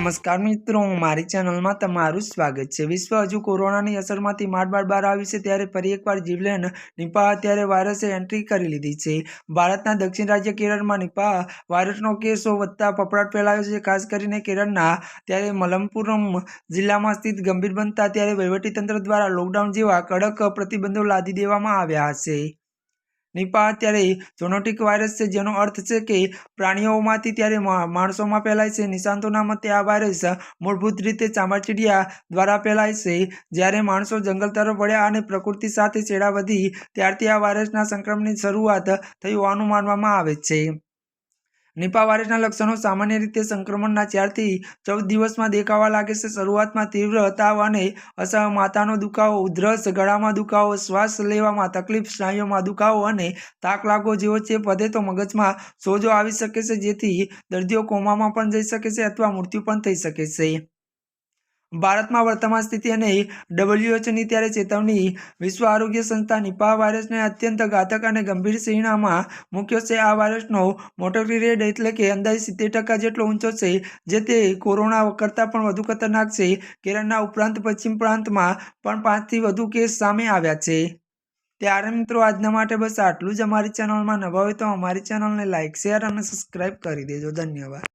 નમસ્કાર મિત્રો, મારી ચેનલમાં તમારું સ્વાગત છે. વિશ્વ હજુ કોરોનાની અસરમાંથી માંડ માંડ બહાર આવ્યું છે ત્યારે ફરી એકવાર જીવલેન નિપાહ અત્યારે વાયરસે એન્ટ્રી કરી લીધી છે. ભારતના દક્ષિણ રાજ્ય કેરળમાં નિપાહ વાયરસનો કેસો વધતા પપડાટ ફેલાયો છે. ખાસ કરીને કેરળના, ત્યારે મલમપુરમ જિલ્લામાં સ્થિત ગંભીર બનતા ત્યારે વહીવટીતંત્ર દ્વારા લોકડાઉન જેવા કડક પ્રતિબંધો લાદી દેવામાં આવ્યા છે. નિપાહ અત્યારે ઝોનોટિક વાયરસ છે, જેનો અર્થ છે કે પ્રાણીઓમાંથી ત્યારે માણસોમાં ફેલાય છે. નિશાંતોના મતે આ વાયરસ મૂળભૂત રીતે ચામાચીડિયા દ્વારા ફેલાય છે. જ્યારે માણસો જંગલ તરફ વળ્યા અને પ્રકૃતિ સાથે છેડા વધી, ત્યારથી આ વાયરસના સંક્રમણની શરૂઆત થઈ હોવાનું માનવામાં આવે છે. નિપા વાયરસના લક્ષણો સામાન્ય રીતે સંક્રમણના ચારથી ચૌદ દિવસમાં દેખાવા લાગે છે. શરૂઆતમાં તીવ્ર તાવ અને અસહ માથાનો દુખાવો, ઉધરસ, ગળામાં દુખાવો, શ્વાસ લેવામાં તકલીફ, સ્નાયુઓમાં દુખાવો અને તાક લાગવો જેવો ચેપ વધે તો મગજમાં સોજો આવી શકે છે, જેથી દર્દીઓ કોમામાં પણ જઈ શકે છે અથવા મૃત્યુ પણ થઈ શકે છે. ભારતમાં વર્તમાન સ્થિતિ અને ડબલ્યુએચની ત્યારે ચેતવણી વિશ્વ આરોગ્ય સંસ્થા નિપાહ વાયરસને અત્યંત ઘાતક અને ગંભીર શ્રેણીમાં મુખ્ય છે. આ વાયરસનો મોર્ટલટી રેટ એટલે કે અંદાજે સિત્તેર ટકા જેટલો ઊંચો છે, જે તે કોરોના કરતાં પણ વધુ ખતરનાક છે. કેરળના ઉપરાંત પશ્ચિમ પ્રાંતમાં પણ પાંચથી વધુ કેસ સામે આવ્યા છે. ત્યારે મિત્રો, આજના માટે બસ આટલું જ. અમારી ચેનલમાં નવા હોય તો અમારી ચેનલને લાઇક શેર અને સબસ્ક્રાઈબ કરી દેજો. ધન્યવાદ.